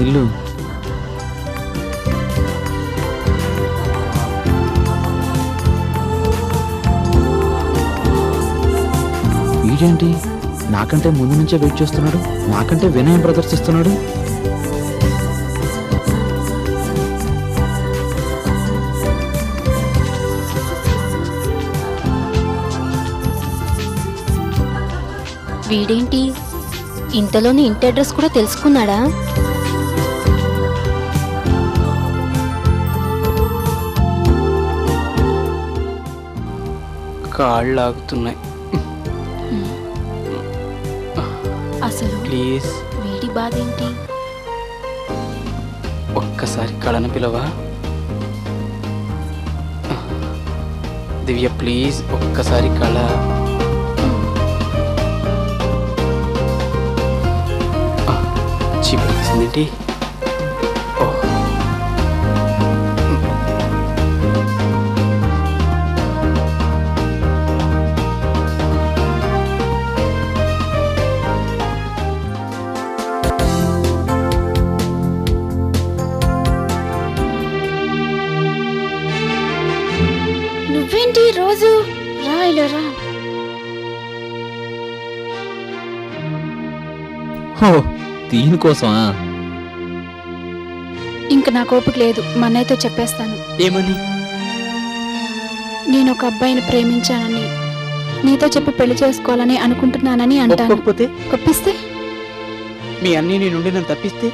ఇల్లు. వీడేంటి నాకంటే ముందు నుంచే వెయిట్ చేస్తున్నాడు? నాకంటే వినయం ప్రదర్శిస్తున్నాడు? వీడేంటి? ఇంతలోనే ఇంటి అడ్రస్ కూడా తెలుసుకున్నాడా? కాళ్ళు లాగుతున్నాయి అసలు ప్లీజ్. వీడి బాధ ఏంటి ఒక్కసారి కళను పిలవా? దివ్య ప్లీజ్ ఒక్కసారి కళ. చీపేసిందేంటి నువ్వేంటి రోజు? రా ఇలా రా. హో దీనికోసమా ఇంక నా కోపిక లేదు. మా అన్నయ్యతో చెప్పేస్తాను. ఏమని? నేను ఒక అబ్బాయిని ప్రేమించానని నీతో చెప్పి పెళ్ళి చేసుకోవాలని అనుకుంటున్నానని అంటాను. ఒప్పుకోకపోతే? ఒప్పిస్తే? మీ అన్నీ నీ నుండి నన్ను తప్పిస్తే?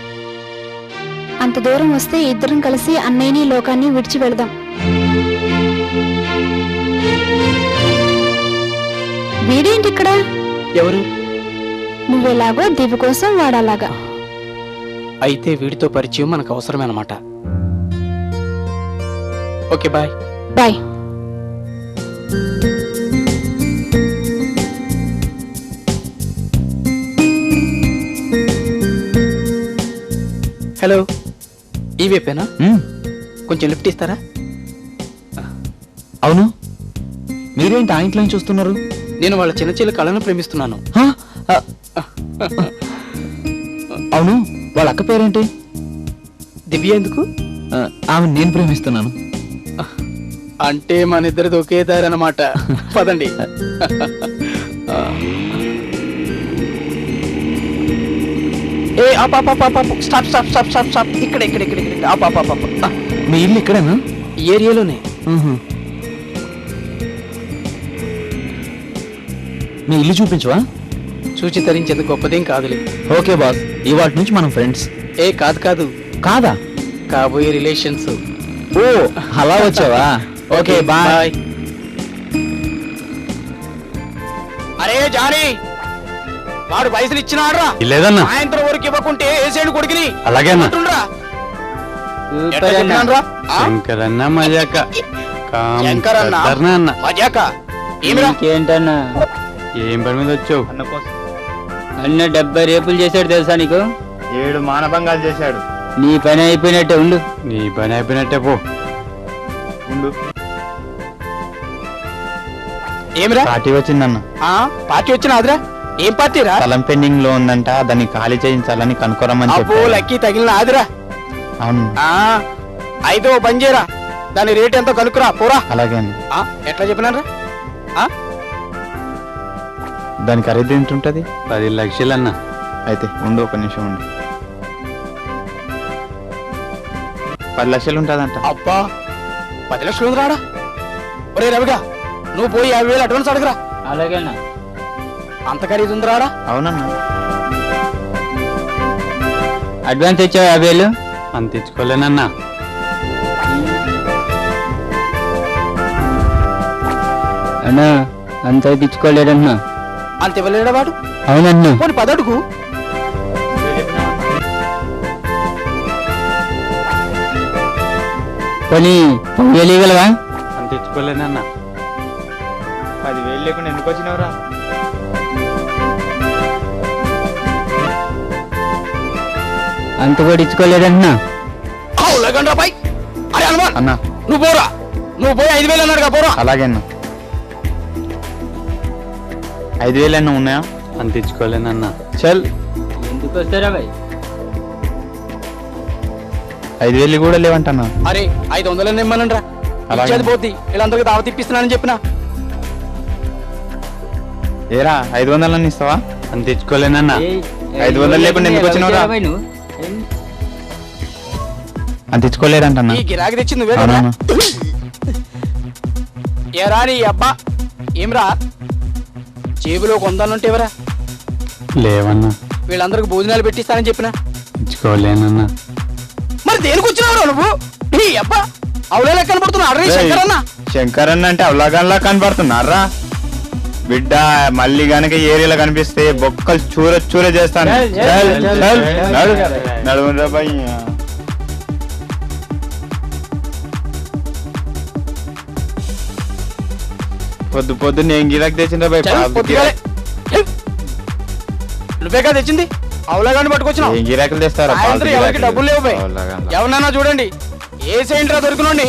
అంత దూరం వస్తే ఇద్దరం కలిసి అన్నయ్యని లోకాన్ని విడిచి వెళదాం. వీడేంటి ఇక్కడ? ఎవరు? నువ్వెలాగో దివ్య కోసం వాడలాగా. అయితే వీడితో పరిచయం మనకు అవసరమే అనమాట ఓకే బాయ్. బాయ్. హలో ఈ వైపేనా? కొంచెం లిఫ్ట్ ఇస్తారా? అవును. మీరేంటి ఆ ఇంట్లో చూస్తున్నారు? నేను వాళ్ళ చిన్న చిన్న కళను ప్రేమిస్తున్నాను. అవును వాళ్ళ అక్క పేరేంటి? దివ్య ఎందుకు? ఆమె నేను ప్రేమిస్తున్నాను. అంటే మన ఇద్దరిది ఒకే దారి అనమాట పదండి. ఏ. Stop stop stop stop stop. ఇక్కడ ఇక్కడ ఇక్కడ ఇక్కడ. మీ ఇల్లు ఇక్కడేనా? ఏరియాలోనే. మీ ఇల్లు చూపించవా? చూచి తరించేది గొప్పదేం కాదులే. ఓకే బాస్ ఇవాటి నుంచి మనం ఫ్రెండ్స్. ఏ కాదు కాదు. కాదా? కాబోయే రిలేషన్స్. ఓ అలా వచ్చావా? Okay bye. అరే జానీ! వాడు పైసలు ఇచ్చినాడ్రా. లేదన్నా. సాయంత్రం వరకు ఇవ్వకుంటే వేసేడు కొడుకుని. అలాగే అన్న. అంటుండ్రా. ఎట్లా చెప్పినానురా? ఆ? శంకరన్న మజాక. కామ్ శంకరన్న? కద్దర్నా అన్న మజాక? ఏమిరా? ఏంటన్నా ఏం పని మీద వచ్చావు? అన్న డెబ్బై రేపులు చేశాడు తెలుసా నీకు? ఏడు మానభంగాలు చేశాడు. నీ పని అయిపోయినట్టే ఉండు. నీ పని అయిపోయినట్టే పో. ఉండు. ఏమిరా? పార్టీ వచ్చిందన్న ఆ పార్టీ వచ్చిన అదిరా ఏం పార్టీరా స్థలం పెండింగ్లో ఉందంట దాన్ని ఖాళీ చేయించాలని కనుక్కోరమని చెప్పారు లక్కీ తగిలిన ఆదిరా. అవును. ఆ అయితే ఓ పని చేయరా దాని రేట్ ఎంతో కనుక్కురా పోరా. అలాగే అన్న. ఆ, ఎట్లా చెప్పినారా దాని ఖరీదు ఎంత ఉంటది? పది లక్షలన్న. అయితే ఉండు ఒక నిమిషం ఉండు. పది లక్షలు ఉంటదంట. అబ్బా పది లక్షలు ఉంది రాడా ఒరే రవిగా నువ్వు పోయి యాభై వేలు అడ్వాన్స్ అడగరా. అలాగేనా? అంత ఖరీదు ఉంది రాడా అవునన్నా. అడ్వాన్స్ ఇచ్చావు యాభై వేలు? అంత ఇచ్చుకోలేనన్నా. అన్నా అంత ఇచ్చుకోలేడన్నా అంత ఇవ్వలేడా వాడు అవునన్నా. పోనీ పదడుగు. పోనీ వేయగలవా అంత ఇచ్చుకోలేనన్నా పదివేలు లేకుండా ఎందుకు వచ్చినవరా? అంత కూడా హనుమాన్ అన్న. నువ్వు పోరా. నువ్వు పోయి ఐదు వేలు అన్నాడుగా పోరా. అలాగే అన్న. ఐదు వేలు అన్న ఉన్నాయా అంత ఇచ్చుకోలేనన్నా చల్. ఎందుకు వస్తారా బాయ్? ఐదు వేలు కూడా లేవంటన్నా. అరే ఐదు వందలు ఇమ్మనండి రా అలాగే. ఇచ్చేది పోద్ది వీళ్ళందరికీ దావత్ ఇప్పిస్తున్నానని చెప్పిన. ఏరా ఐదు వందలన్నీ ఇస్తావా? అని తెచ్చుకోలేనన్నా ఐదు వందలు లేకుండా ఎందుకు వచ్చినావురా? అని తెచ్చుకోలేదంటన్నా. ఈ గిరాకి తెచ్చింది నువ్వే కదా? అవునన్నా ఏరా నీ అబ్బా ఏమ్రా? జేబులో కొందాలంటే ఎవరా లేవన్నా వీళ్ళందరికి భోజనాలు పెట్టిస్తానని చెప్పిన మరి దేనికి వచ్చినావు నువ్వు నీ అబ్బా అవులే లెక్కన పడుతున్నా అరే శంకరన్న శంకర్ అన్న అంటే అవలాగన్లా కనపడుతున్నారా బిడ్డ మళ్ళీ గనక ఏరియాలో కనిపిస్తే బొక్కలు చూర చూర చేస్తాను చల్, పొద్దు పొద్దు నేను గిరాక్ తెచ్చిన భయ్. నువ్వేగా తెచ్చింది? అవులగాని పట్టుకొచ్చినావు. ఏం గిరాకులు తెస్తారా? ఎవరికి? డబ్బులు లేవు. ఎవరినైనా చూడండి. ఏ సెంటర్ దొరికినండి?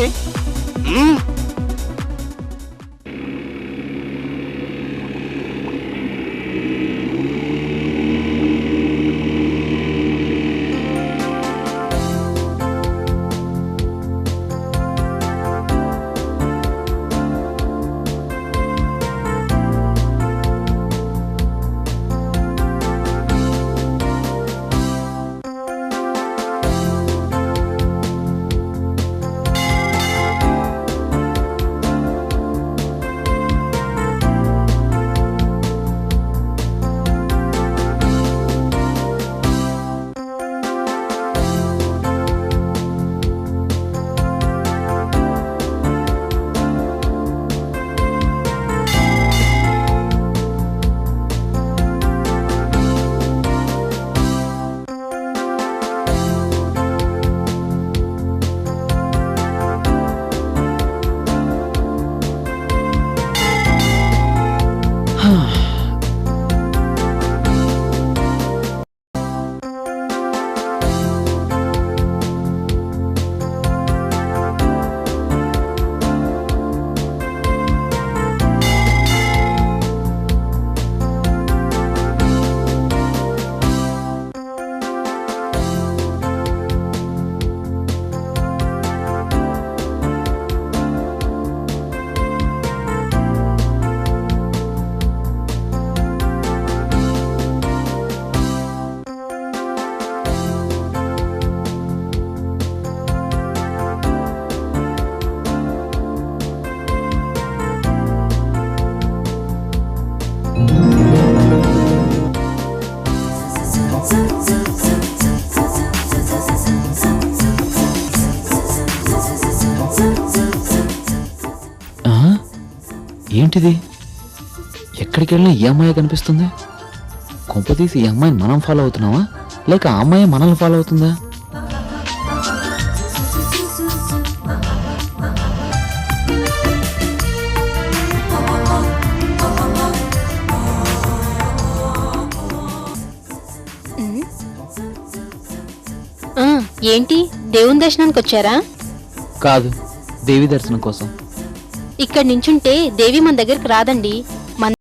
Oh. ఏంటిది? ఎక్కడికి వెళ్ళినా ఈ అమ్మాయి కనిపిస్తుంది? కొంపతీసి ఈ అమ్మాయిని మనం ఫాలో అవుతున్నావా లేక ఆ అమ్మాయి మనల్ని ఫాలో అవుతుందా? ఏంటి? దేవుని దర్శనానికి వచ్చారా? కాదు దేవి దర్శనం కోసం. ఇక్కడ నించుంటే దేవి మన దగ్గరికి రాదండి. మన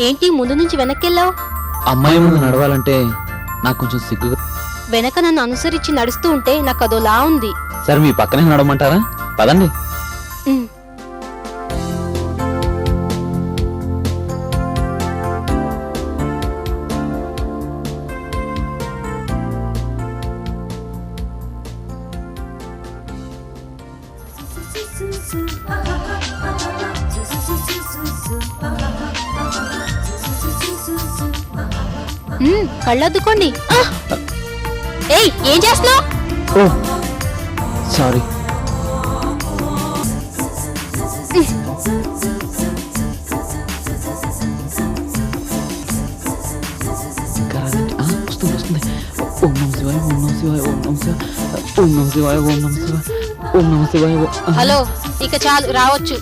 ఏంటి ముందు నుంచి వెనక్కెళ్ళావు? అమ్మాయి ముందు నడవాలంటే నాకు కొంచెం సిగ్గుగా వెనక నన్ను అనుసరించి నడుస్తూ ఉంటే నాకు అదోలా ఉంది. సరే మీ పక్కనే నడవమంటారా? పదండి. కళ్ళద్దుకోండి! ఏయ్ ఏం చేస్తున్నావు? సారీ. ఓం నమ శివాయ ఓం నమ శివాయ ఓం నమ శివాయ హలో ఇక చాలు రావచ్చు.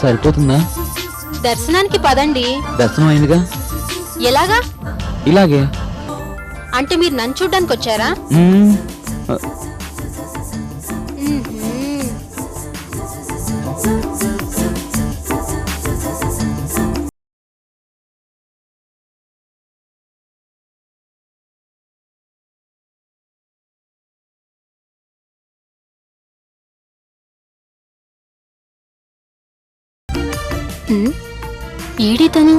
సరిపోతుందా? దర్శనానికి పదండి. దర్శనం అయిందిగా? ఎలాగా? ఇలాగే. అంటే మీరు నన్ను చూడ్డానికి వచ్చారా ఏడితను తను?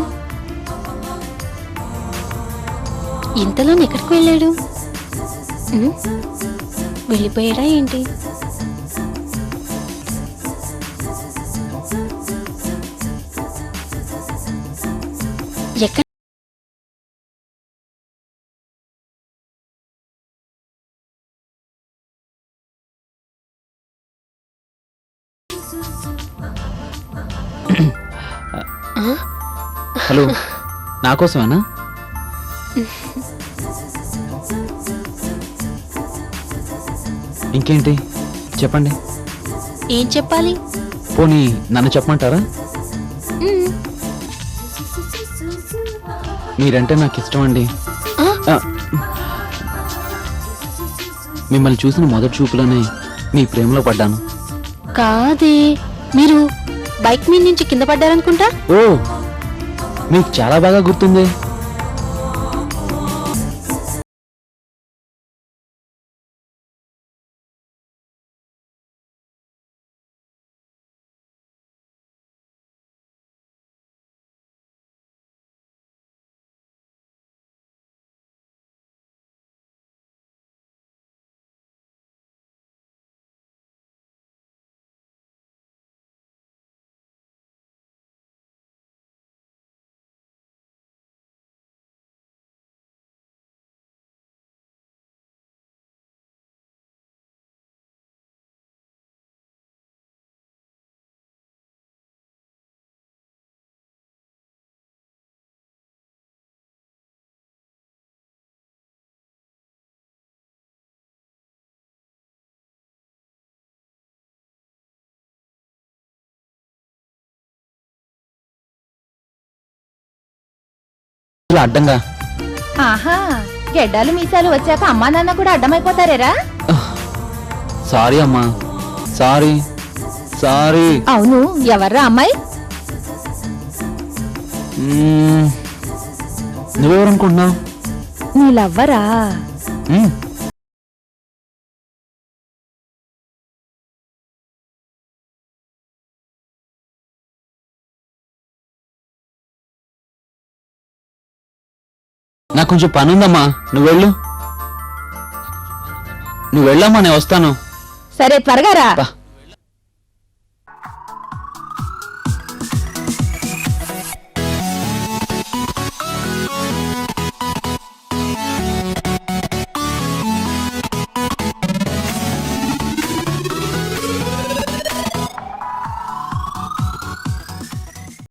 ఇంతలో ఎక్కడికి వెళ్ళాడు? వెళ్ళిపోయాడా ఏంటి? ఎక్కడ? ఆ? హలో నా కోసమేనా? ఇంకేంటి? చెప్పండి. ఏం చెప్పాలి? పోనీ నన్ను చెప్పమంటారా. మీరంటే నాకు ఇష్టం అండి మిమ్మల్ని చూసిన మొదటి చూపులోనే మీ ప్రేమలో పడ్డాను. కాదే మీరు బైక్ మీద నుంచి కింద పడ్డారనుకుంటా? ఓ మీకు చాలా బాగా గుర్తుంది. ఇలా అడ్డంగా. ఆహా గెడ్డాలు మీసాలు వచ్చాక అమ్మా నాన్న కూడా అడ్డమైపోతారేరా? సారీ అమ్మా. Sorry sorry. అవును ఎవర్రా అమ్మాయి? మ్మ్. నువ్వెవరనుకుంటున్నావు? నీ లవ్వరా? నాకు కొంచెం పని ఉందమ్మా నువ్వు వెళ్ళు. నువ్వు వెళ్ళమ్మా నేను వస్తాను. సరే త్వరగా రా.